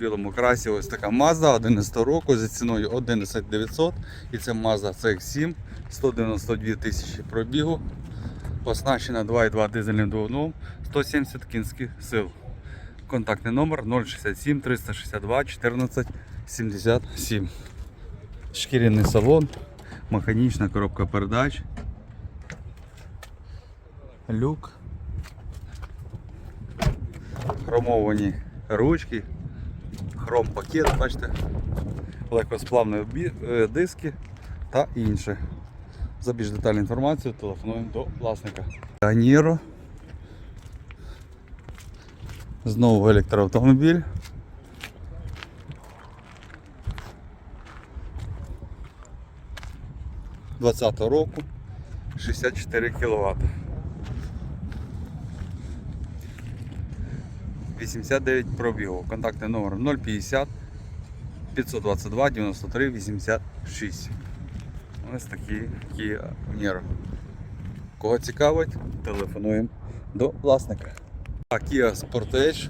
В білому красі ось така Mazda 11 року за ціною 11900 і це Mazda CX-7 192 тисячі пробігу. Оснащена 2.2 дизельним двигуном 170 кінських сил. Контактний номер 067 362 14 77. Шкіряний салон, механічна коробка передач. Люк. Хромовані ручки. Хром пакет, бачите. Легкосплавні е, диски та інше. За більш детальну інформацію телефонуємо до власника. Аніро. Знову електроавтомобіль. Двадцятого року 64 кВт. 89 пробігу. Контактний номер 050 522 93 86. Ось такі Kia. Кого цікавить, телефонуємо до власника. А Kia Sportage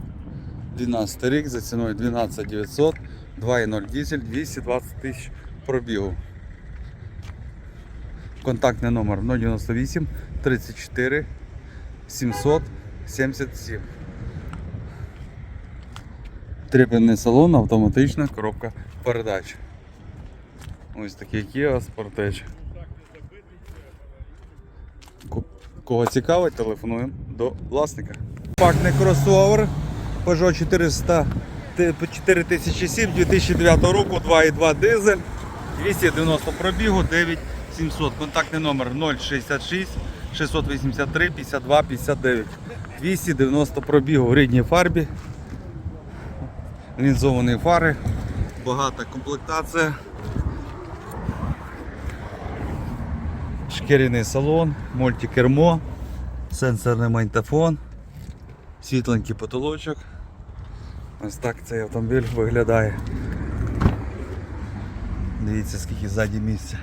12 рік за ціною 12 900, 2.0 дизель, 220 тисяч пробігу. Контактний номер 098 34 777. Трепенний салон, автоматична коробка передач. Ось такий Kia Sportage. Кого цікавить, телефонуємо до власника. Компактний кросовер Peugeot 400 4007 2009 року, 2.2 дизель, 290 пробігу, 9700. Контактний номер 066 683 52 59. 290 пробігу в рідній фарбі. Лінзовані фари, багата комплектація. Шкіряний салон, мультикермо, сенсорний магнітофон, світленький потолочок. Ось так цей автомобіль виглядає. Дивіться, скільки ззаді місця.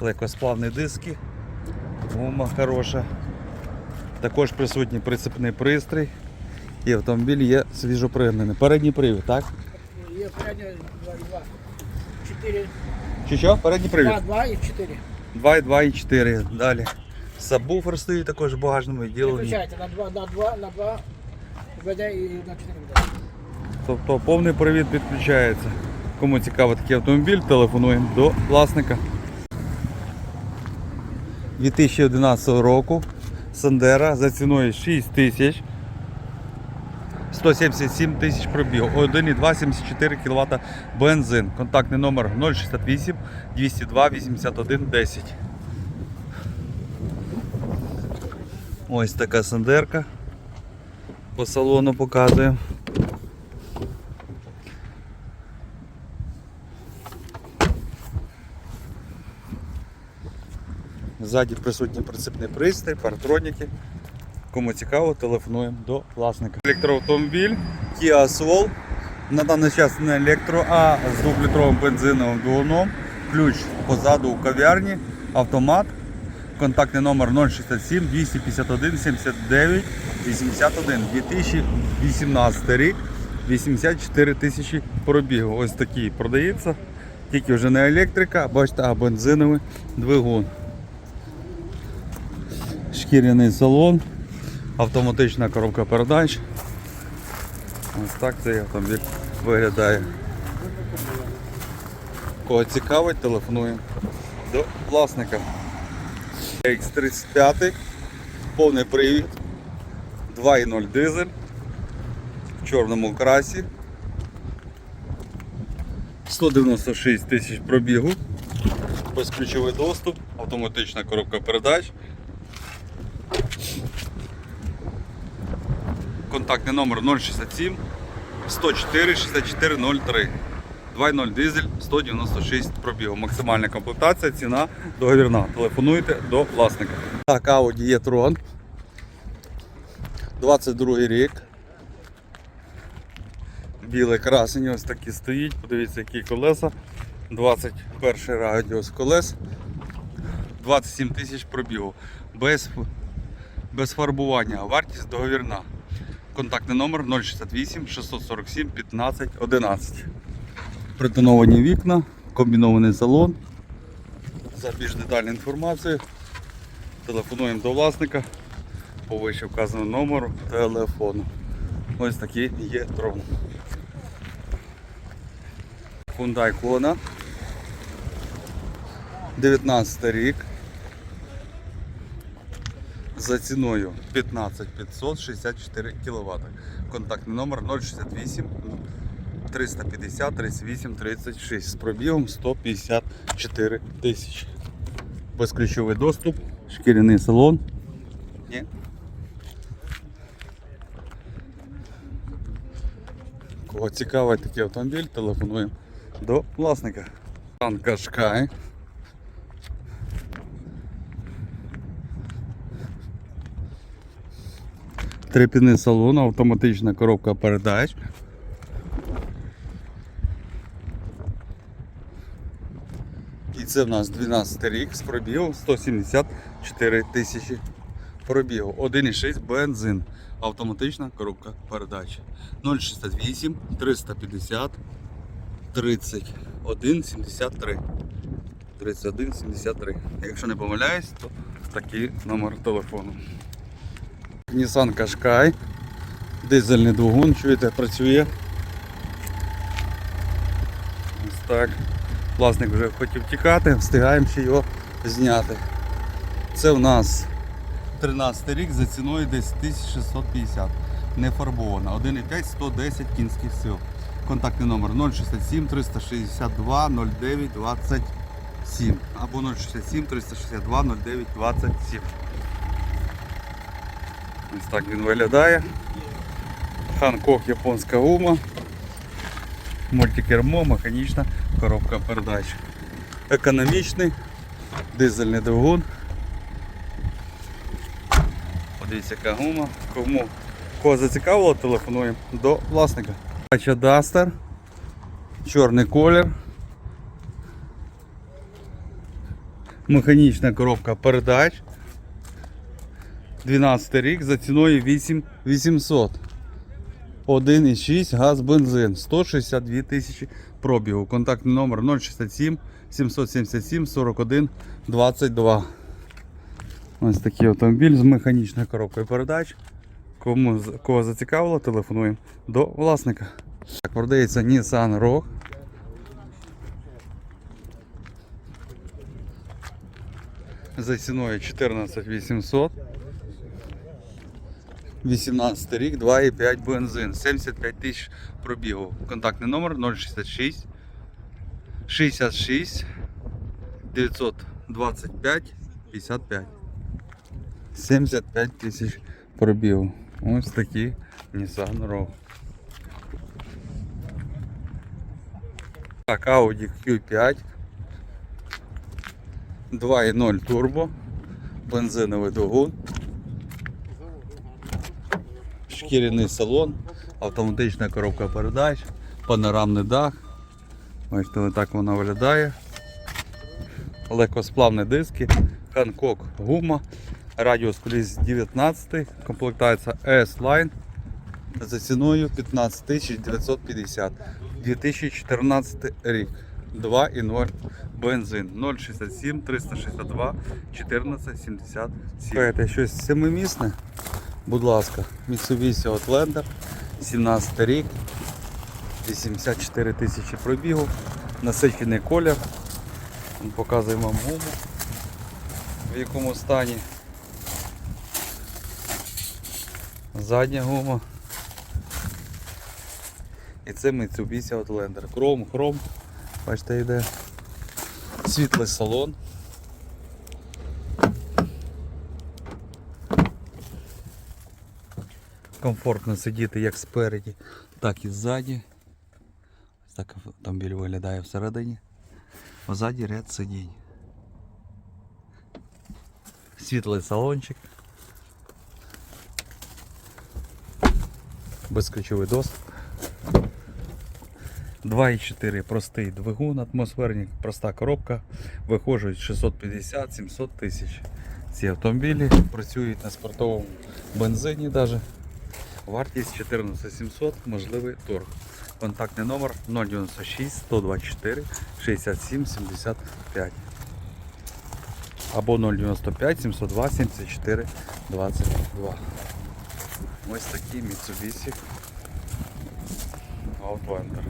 Легкосплавні диски, гума хороша. Також присутній прицепний пристрій. І автомобіль є свіжопригнаний. Передній привід, так? Є передня 2 і 2. 4. Чи що? Передній привід? 2, 2 і 4. 2,2 і 4. Далі. Сабвуфер стоїть також в багажному відділенні. Виключайте на 2, на 2, на 2 веде і на 4 веде. Тобто повний привід підключається. Кому цікаво такий автомобіль, телефонуємо до власника. 2011 року Сандера за ціною 6 тисяч 177 тисяч пробігу, 1,274 кВт бензин. Контактний номер 068 202 81 10. Ось така сандерка. По салону показуємо. Ззаді присутній прицепний пристрій, партроніки. Кому цікаво, телефонуємо до власника. Електроавтомобіль Kia Soul. На даний час не електро, а з 2-літровим бензиновим двигуном. Ключ позаду у кав'ярні, автомат. Контактний номер 067 251 79 81 2018 рік. 84 тисячі пробігу. Ось такий продається. Тільки вже не електрика, бачите, а бензиновий двигун. Шкіряний салон, автоматична коробка передач. Ось так цей автомобіль виглядає. Кого цікавить, телефонуємо до власника. X35, повний привід, 2.0 дизель в чорному красі. 196 тисяч пробігу, безключовий доступ, автоматична коробка передач. Контактний номер 067 104 6403. 2.0 дизель 196 пробігу. Максимальна комплектація, ціна договірна. Телефонуйте до власника. Так, Audi e-tron. 22 рік. Білий красень ось такий стоїть. Подивіться, які колеса. 21 радіус колес. 27 тисяч пробігу. Без, без фарбування. Вартість договірна. Контактний номер 068 647 15 11. Притоновані вікна, комбінований салон. За більш детальну інформацію телефонуємо до власника по вище вказаному номеру телефону. Ось такий є дрон. Hyundai Kona. 19 рік. За ціною 15 564 кВт. Контактний номер 068 350 38 36 з пробігом 154 тисячі. Безключовий доступ, шкіряний салон. Ні. Кого цікавить такий автомобіль, телефонуємо до власника. Пан Кашкай. Трипіний салон, автоматична коробка передач. І це в нас 12 рік з пробігом 174 тисячі пробігу. 1,6 бензин. Автоматична коробка передач. 068 350 31 73. 31 73. Якщо не помиляюсь, то такий номер телефону. Nissan Qashqai. Дизельний двигун, чуєте, працює. Ось так. Власник вже хотів тікати, встигаємо ще його зняти. Це в нас 13 рік за ціною десь 1650. Не фарбована. 1,5 110 кінських сил. Контактний номер 067 362 09 27 або 067 362 09 27. Ось так він виглядає. Ханкок японська гума. Мультикермо, механічна коробка передач. Економічний, дизельний двигун. Подивіться, яка гума. Кому кого зацікавило, телефонуємо до власника. Дача Duster, чорний колір. Механічна коробка передач. 12 рік за ціною 8800. 1,6 газ бензин 162 тисячі пробігу. Контактний номер 067 777 41 22. Ось такий автомобіль з механічною коробкою передач. Кому кого зацікавило, телефонуємо до власника. Так, продається Nissan Rogue. За ціною 14 800. 18 рік, 2,5 бензин, 75 тисяч пробігу. Контактний номер 066 66 925 55. 75 тисяч пробігу. Ось такий Nissan Rogue. Так, Audi Q5. 2.0 турбо. Бензиновий двигун. Шкіряний салон, автоматична коробка передач, панорамний дах. Бачите, так вона виглядає. Легкосплавні диски, Ханкок гума, радіус коліс 19, комплектація S-Line за ціною 15 950. 2014 рік. 2,0 бензин 067 362 14 77. Це щось семимісне. Будь ласка, Mitsubishi Outlander, 17 рік, 84 тисячі пробігу, насичений колір. Показуємо вам гуму, в якому стані. Задня гума. І це Mitsubishi Outlander. Кром, хром, бачите, йде. Світлий салон. Комфортно сидіти як спереді, так і ззаді. Ось так автомобіль виглядає всередині. Позаді ряд сидінь. Світлий салончик. Безключовий доступ. 2,4 простий двигун, атмосферник, проста коробка. Виходжують 650-700 тисяч. Ці автомобілі працюють на спортовому бензині навіть. Вартість 14700, можливий торг. Контактний номер 096 124 67 75 або 095 702 74 22. Ось такі Mitsubishi Outlander.